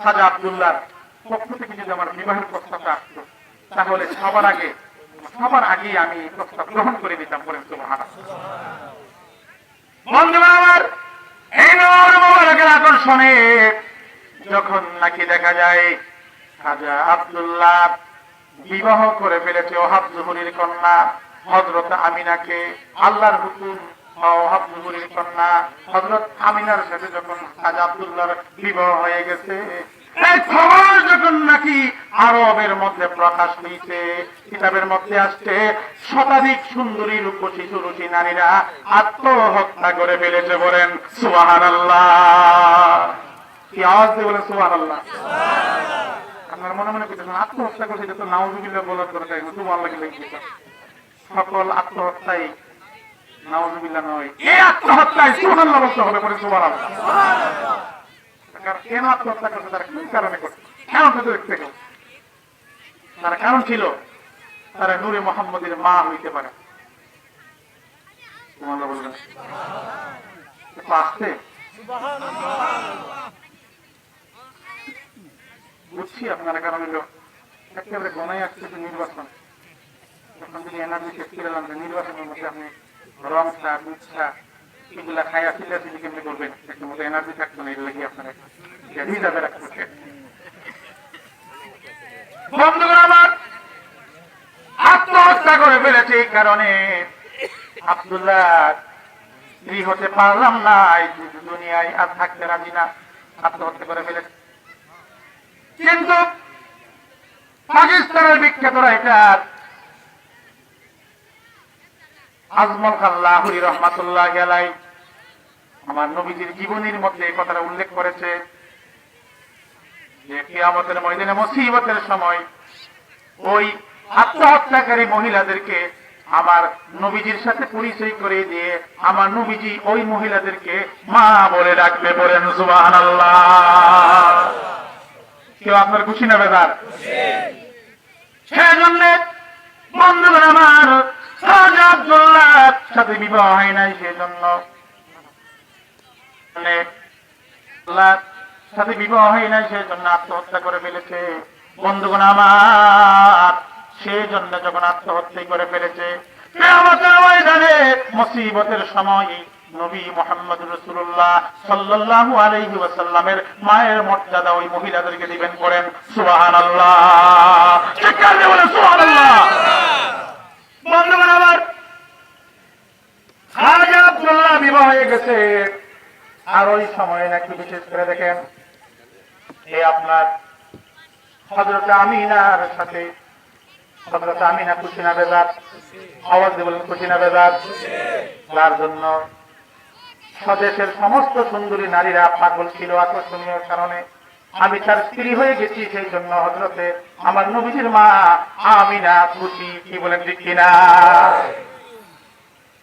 খাজা আব্দুল্লাহর পক্ষ থেকে যদি আমার বিবাহের প্রস্তাবটা আসতো, তাহলে সবার আগে সবার আগে আমি প্রস্তাব গ্রহণ করে নিতাম বলেন মোবারকের আকর্ষণে যখন নাকি দেখা যায় বিবাহ করে ফেলেছে কন্যা আমিনাকে, আল্লাহর হুকুম যখন আব্দুল্লাহর বিবাহ হয়ে গেছে আরবের মধ্যে কিতাবের মধ্যে আসছে, শতাধিক সুন্দরী রূপসী সুরুচি নারীরা আত্মহত্যা করে ফেলেছে বলেন, সুবহানাল্লাহ। কি আওয়াজ দিয়ে বলেন, সুবহানাল্লাহ? আপনার মনে মনে করতেছেন আত্মহত্যা করছে, এটা তো নাউজুবিল্লাহ বলার দরকার সকল আত্মহত্যাই তারা কেন আত্মহত্যা করছে? কোন তার কারণ ছিল, তারা নূরে মোহাম্মদের মা হইতে পারে। বুঝছি আপনারা কারণ হলো একেবারে আসছে তো নির্বাচন। তখন যদি এনার্জি শেষ করে নির্বাচনের মধ্যে আপনি রংটা দুধটা এগুলা খাইয়া ফিলে ফিলে কেমনি করবেন? একটা মতো এনার্জি থাকতো না, এগুলো কি আপনারা দুনিয়ায় আর থাকতে রাজি না, আত্মহত্যা করে ফেলেছে। কিন্তু পাকিস্তানের বিখ্যাত রাইটার আজমল খান লাহুরি রহমাতুল্লাহ গেলাই আমার নবীজির জীবনীর মধ্যে এই কথাটা উল্লেখ করেছে যে কিয়ামতের ময়দানে মুসিবতের সময় ওই আত্মহত্যাকারী মহিলাদেরকে আমার নবীজির সাথে পরিচয় করে দিয়ে আমার নবীজি ওই মহিলাদেরকে মা বলে ডাকবে বলেন সুবহানাল্লাহ। কেউ আপনার খুশি না বেদার সেই জন্য বন্ধুগণ আমার সাথে বিবাহ হয় নাই সেই জন্য মানে সাথে বিবাহ হয় নাই সেই জন্য আত্মহত্যা করে ফেলেছে। বন্ধুগণ আমার সেই যখন আত্মহত্যা করে ফেলেছে মুসিবতের সময় নবী মোহাম্মদ রসুল্লাহ সাল্লাল্লাহু আলাইহি ওয়াসাল্লামের মায়ের মর্যাদা ওই মহিলাদেরকে দিবেন করেন দিয়ে বলেন সুবহানাল্লাহ। বন্ধুগণ আব্দুল্লাহ বিবাহ হয়ে গেছে। আর ওই বিশেষ করে দেখেন এই আপনার হজরত আমিনার সাথে হজরত আমিনা বেজার আওয়াজ বেজার তার জন্য স্বদেশের সমস্ত সুন্দরী নারীরা পাগল ছিল আকর্ষণীয় কারণে। আমি তার স্ত্রী হয়ে গেছি সেই জন্য হজরতে আমার নবীজির মা আমিনা খুশি, কি বলেন ঠিক কিনা?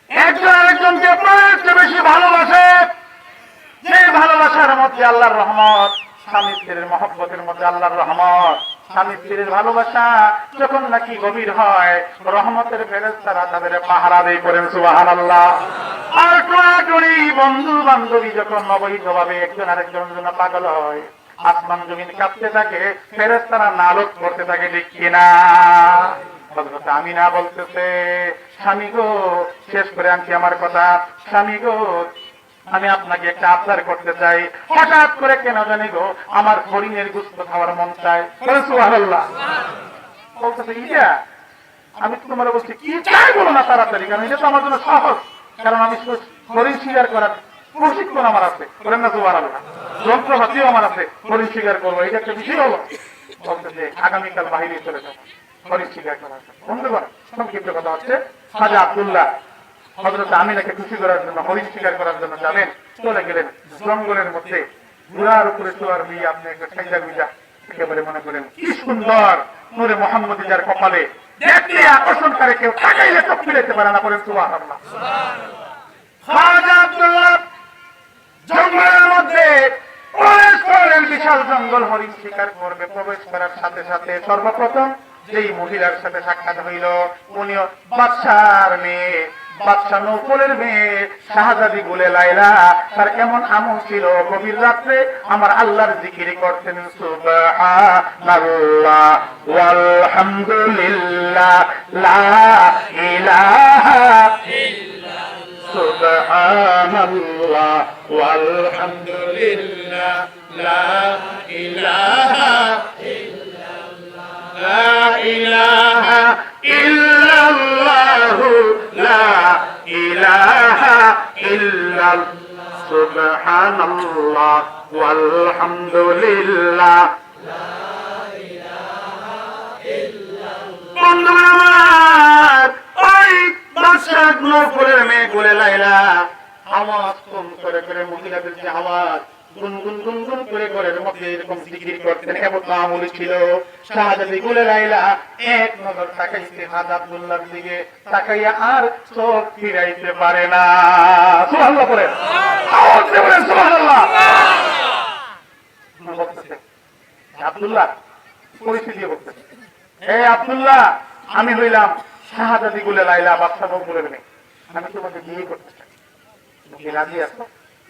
একজন আরেকজনকে চেয়ে বেশি ভালোবাসে। যে ভালোবাসার মধ্যে আল্লাহর রহমত, স্বামী স্ত্রীর মহব্বতের মধ্যে আল্লাহর রহমত। স্বামী স্ত্রীর ভালোবাসা যখন নাকি গভীর হয়, রহমতের ফেরেস্তারা তাদের পাহারা দিয়ে করেন সুবাহান আল্লাহ আর টোয়াটুরি বন্ধু বান্ধবী যখন অবৈধ ভাবে একজন আরেকজনের জন্য পাগল হয় আসমান জমিন কাঁপতে থাকে ফেরেস্তারা নালক করতে থাকে, ঠিক কিনা? হযরত আমিনা বলতেছে, স্বামী গো, শেষ করে আনছি আমার কথা। স্বামী গো, আমি আপনাকে একটা আবদার করতে চাই। হঠাৎ করে কেন জানি গো, আমার হরিণের গুস্ত খাওয়ার মন সুবহানাল্লাহ। বলতেছে ইটা আমি তোমার বলছি কি চাই বলো না তাড়াতাড়ি, কারণ এটা তো আমার জন্য সহজ। কারণ আমি হরিণ শিকার করার প্রশিক্ষণ আমার আছে। বলেন না সুবহানাল্লাহ যন্ত্রপাতিও আমার আছে হরিণ শিকার করব, এটা একটা বিষয় হলো। বলতেছে আগামীকাল বাহিরে চলে জঙ্গলের মধ্যে। উপরে চোয়ার আপনি একটা মনে করেন, কি সুন্দর নূরে মোহাম্মদ যার কপালে। আকর্ষণ করে কেউ তাকাইলে চোখ ফিরেতে পারে না খাজা আব্দুল্লাহ, জঙ্গলের মধ্যে বিশাল জঙ্গল শিকার করবে, প্রবেশ করার সাথে সাথে সর্বপ্রথম যেই মহিলার সাথে সাক্ষাৎ হইল উনি বাদশার মেয়ে, বাদশাহ নৌফলের মেয়ে, শাহজাদি বলে লাইলা তার এমন আমল ছিল, গভীর রাত্রে আমার আল্লাহর জিকিরি করতেন, সুবহানাল্লাহ ওয়ালহামদুলিল্লাহ লা ইলাহা لا إله إلا الله لا إله إلا سبحان الله والحمد لله বন্ধুরা আমার ওই বাদশাহ নৌফলের মেয়ে গুলে লাইলা আওয়াজ কম করে মহিলাদের যে আওয়াজ বলে আব্দুল্লাহ আমি হইলাম শাহজাদি গুলে লাইলা, বাদশাহ নৌফলের মেয়ে আমি তোমাকে বিয়ে করতে চাই।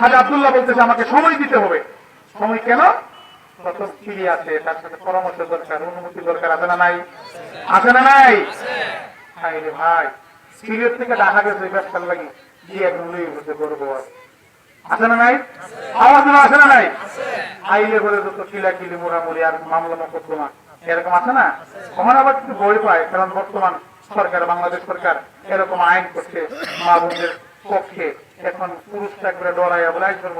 হাজ বলতেছে, আমাকে সময় দিতে হবে। সময় কেন? তার সাথে পরামর্শ দরকার, অনুমতি দরকার, আছে না নাই? নাই? ভাই থেকে আছে নাই? আছে না নাই? আইলে মোড়ামুড়ি, আর মামলা এরকম আছে না? কখন আবার একটু ভয় পায়, কারণ বর্তমান সরকার, বাংলাদেশ সরকার এরকম আইন করছে, মা বোনদের পক্ষে এখন পুরুষ থাকবে ডরাইয়া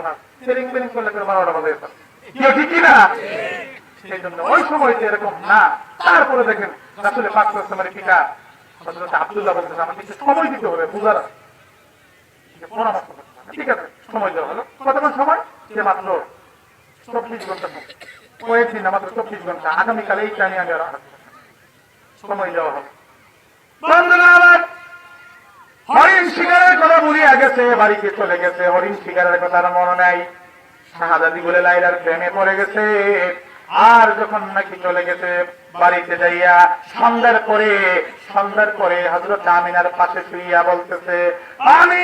না। সেরিং বেরিং করলে করে তারপরে দেখেন আমার পিতা আব্দুল্লাহ আমাকে কিছু সময় দিতে হবে বুঝার ঠিক আছে সময় দেওয়া হলো। কতক্ষণ সময়? মাত্র চব্বিশ ঘণ্টা এই আমি সময় দেওয়া হবে আমার, গেছে, বাড়িতে চলে গেছে, হরিণ শিকারের কথা আর মনে নাই। শাহাদাদি বলে, লাইলার প্রেমে পড়ে গেছে। আর যখন নাকি চলে গেছে বাড়িতে যাইয়া সন্ধ্যার পরে সন্ধ্যার পরে হজরত আমিনার পাশে শুইয়া বলতেছে আমি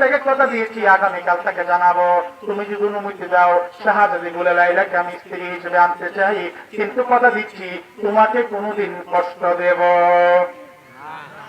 তাকে কথা দিয়েছি, আগামীকাল তাকে জানাব। তুমি যদি অনুমতি দাও শাহাদাদি বলে, লাইলাকে আমি স্ত্রী হিসেবে আনতে চাই, কিন্তু কথা দিচ্ছি, তোমাকে কোনোদিন কষ্ট দেব।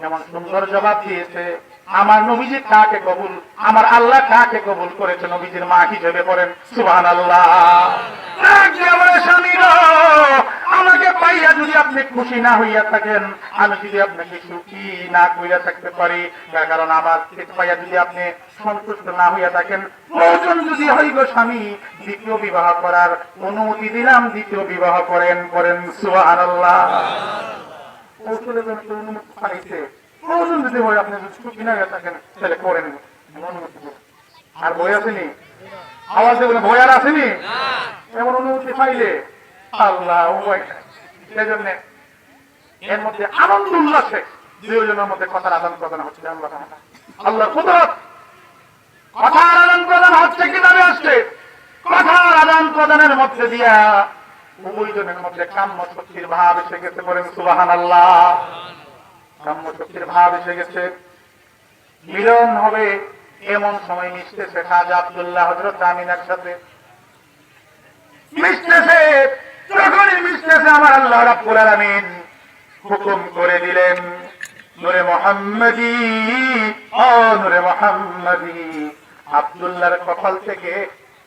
যেমন সুন্দর জবাব দিয়েছে, আমার নবীজি কাকে কবুল, আমার আল্লাহ কাকে কবুল করেছে নবীজির মা হিসেবে করেন সুহান আল্লাহ আমাকে পাইয়া যদি আপনি খুশি না হইয়া থাকেন, আমি যদি আপনাকে সুখী না থাকতে পারি কারণ আমার পাইয়া যদি আপনি সন্তুষ্ট না হইয়া থাকেন, প্রয়োজন যদি হই গো স্বামী, দ্বিতীয় বিবাহ করার অনুমতি দিলাম, দ্বিতীয় বিবাহ করেন করেন সুহান আল্লাহ কৌশলে অনুমতি পাইছে? প্রয়োজন যদি হয় আপনি যদি হয়ে থাকেন, তাহলে করেন আর বই আসেনি? আওয়াজ দেবেন বই আর আসেনি? এমন অনুমতি পাইলে আল্লাহ এর মধ্যে আনন্দ উল্লাসে দুজনের মধ্যে কথার আদান প্রদান হচ্ছে আল্লাহ। আল্লাহ কুদরত। কথার আদান প্রদান হচ্ছে কীভাবে আসছে? কথার আদান প্রদানের মধ্যে দিয়া মধ্যে কাম্য শক্তির ভাব এসে গেছে বলেন সুবাহান আল্লাহ কাম্য শক্তির ভাব এসে গেছে। মিলন হবে এমন সময় আব্দুল্লাহ হজরত আমিনার সাথে। হুকুম করে দিলেন, নূরে মোহাম্মদী, ও মোহাম্মদী, আব্দুল্লাহর কপাল থেকে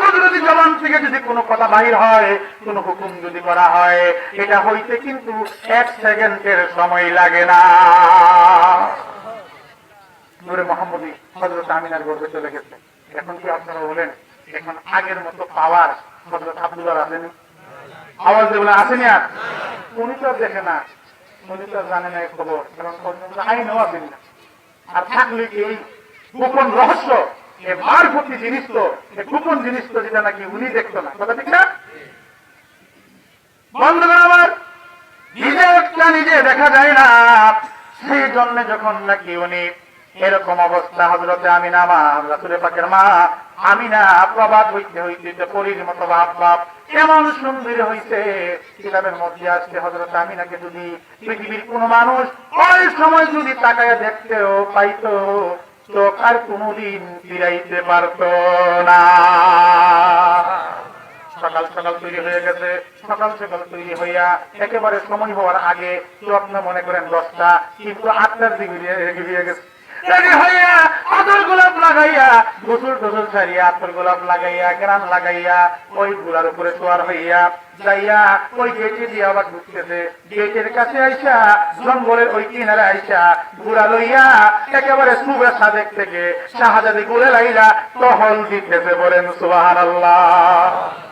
কুদরতি জবান থেকে যদি কোনো কথা বাহির হয় হুকুম যদি করা হয়, এটা হইতে কিন্তু এক সেকেন্ডের সময় লাগে না। কি আপনারা বলেন, এখন মতো পাওয়ার আসেনি? আওয়াজ যেগুলো আসেনি আর? উনি তো দেখে না, উনি তো জানে না খবর কারণ আইনও আসেনি। আর থাকলে কি গোপন রহস্য এ মারফতি জিনিস তো, এ গোপন জিনিস তো যেটা নাকি উনি দেখতো না। কথা ঠিক না? বন্ধুগণ আমার, নিজে দেখা যায় না। সেই জন্য যখন নাকি উনি এরকম অবস্থা হজরতে আমিনা মা, রাসুলের পাকের মা, আমিনা প্রবাদ হইতে হইতে পরীর মতো ভাব ভাব এমন সুন্দর হইছে। কিতাবের মধ্যে আসছে হজরত আমিনাকে যদি পৃথিবীর কোন মানুষ ওই সময় যদি তাকায় দেখতেও, পাইতো চোখ আর কোনদিন ফিরাইতে পারত না। সকাল সকাল তৈরি হয়ে গেছে। সকাল সকাল তৈরি হইয়া একেবারে সময় হওয়ার আগে স্বপ্ন মনে করেন দশটা, কিন্তু আটটার দিকে গেছে। কাছে আইসা, জঙ্গলের ওই কিনারে আইসা লইয়া একেবারে থেকে শাহজাদি গুলে লাইলা টহল দিতেছে বলেন সুবাহ আল্লাহ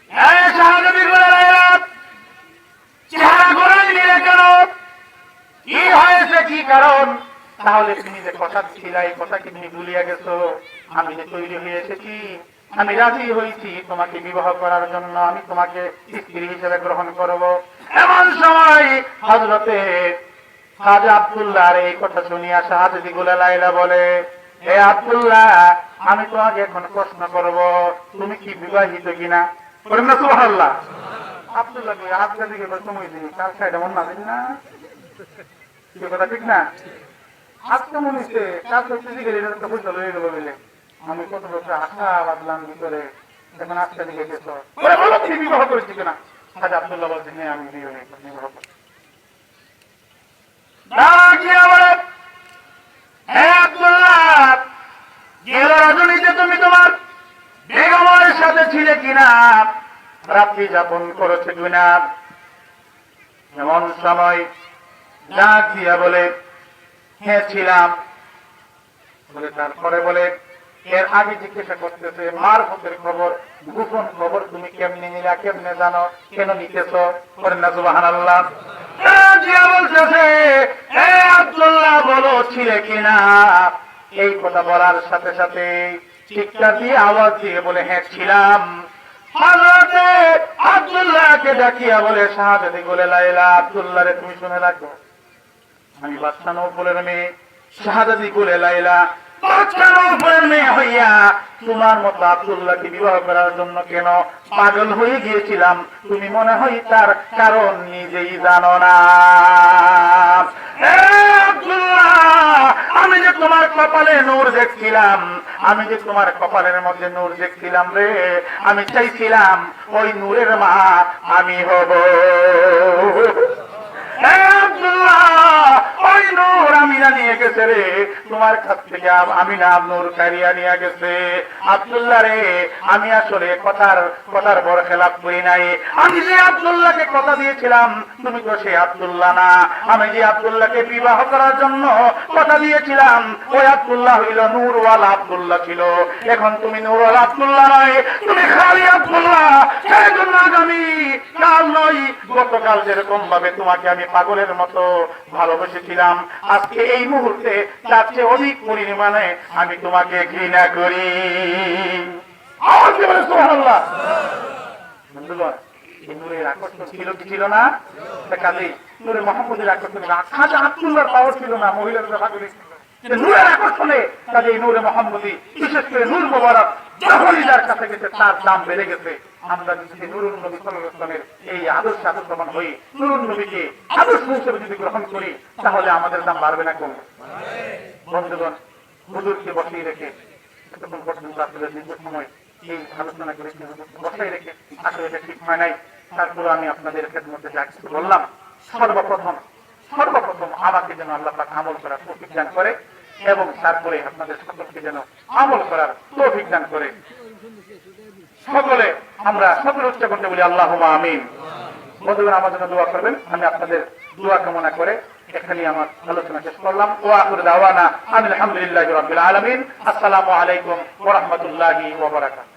আমি রাজি হয়েছি তোমাকে বিবাহ করার জন্য। আমি তোমাকে স্ত্রী হিসেবে গ্রহণ করব। এমন সময় হজরতে হাজ আব্দুল্লাহর এই কথা শুনিয়া শাহাদি গুলা লাইলা বলে হে আব্দুল্লাহ, আমি তোমাকে এখন প্রশ্ন করব, তুমি কি বিবাহিত কিনা? বলেন না আব্দুল্লাহ সময় দিই। কার সাইডে মন না না। কি কথা ঠিক না? আজকে মনে হচ্ছে লয়ে গেল বলে। আমি কত বছর আশা ভিতরে এখন আজকে দিকে গেছো। বলে তুমি বিবাহ করেছি কিনা? হাজ আব্দুল্লাহ বলছে হ্যাঁ আমি বিবাহ বিবাহ করেছি। ডাকিয়া বলে, হে আব্দুল্লাহ, গেল রজনীতে তুমি তোমার বেগমের সাথে ছিলে কিনা? রাত্রি যাপন করেছে কিনা? এমন সময় ডাক দিয়া বলে হ্যাঁ ছিলাম। বলে তারপরে বলে, এর আগে জিজ্ঞাসা করতেছে মার হতের খবর, গোপন খবর তুমি কেমনে নিলা, কেমনে জানো, কেন নিতেছ? করেন না সুবাহান আল্লাহ বলতেছে বলো, ছিলে কিনা? এই কথা বলার সাথে সাথে দিয়ে আওয়াজ দিয়ে বলে হ্যাঁ ছিলাম। আব্দুল্লাহকে ডাকিয়া বলে, শাহাদাতি বলে, লাইলা আব্দুল্লাহ রে, তুমি শুনে রাখো, আমি বাচ্চা নৌফলের মেয়ে শাহাদি বলে, লাইলা বাচ্চা বলে মেয়ে হইয়া তোমার মতো আব্দুল্লাহকে বিবাহ করার জন্য কেন পাগল হয়ে গিয়েছিলাম? তুমি মনে হয় তার কারণ নিজেই জানো না। আমি যে তোমার কপালে নূর দেখছিলাম, আমি যে তোমার কপালের মধ্যে নূর দেখছিলাম রে, আমি চাইছিলাম ওই নূরের মা আমি হব। আমি যে আব্দুল্লাহকে কথা দিয়েছিলাম বিবাহ করার জন্য কথা দিয়েছিলাম, ওই আব্দুল্লাহ হইল নূরওয়ালা আব্দুল্লাহ ছিল। এখন তুমি নূরওয়ালা আব্দুল্লাহ নয়, তুমি খালি আব্দুল্লাহ। আজ কাল নয়, গতকাল যেরকম ভাবে তোমাকে আমি পাগলের মতো ভালোবেসেছিলাম। আজকে এই মুহূর্তে তার চেয়ে অধিক পরিমাণে আমি তোমাকে ঘৃণা করি। ছিল না? মহিলাদের নূরের আকর্ষণে কাজে নূরে মোহাম্মদী বিশেষ করে নূর মোবারক যার তাহলে আমাদের দাম বাড়বে না বন্ধুগণ, হুজুরকে বসিয়ে রেখে সময় এই আলোচনা করে রেখে, আসলে ঠিক হয় নাই। তারপরে আমি আপনাদের মধ্যে যা কিছু বললাম, সর্বপ্রথম সর্বপ্রথম আমাকে যেন আল্লাহ আমল করার দান করে। এবং তারপরে আপনাদের সকলকে যেন আমল করার তৌফিক দান করে। সকলে আমরা সকলে উচ্চ করতে বলি আল্লাহ আমিন। বন্ধুগণ, আমার জন্য দোয়া করবেন। আমি আপনাদের দোয়া কামনা করে এখানে আমার আলোচনা শেষ করলাম। ও আকুর দাওয়ানা আলহামদুলিল্লাহ রবিল আলামিন। আসসালামু আলাইকুম ওয়া ওবরাকাত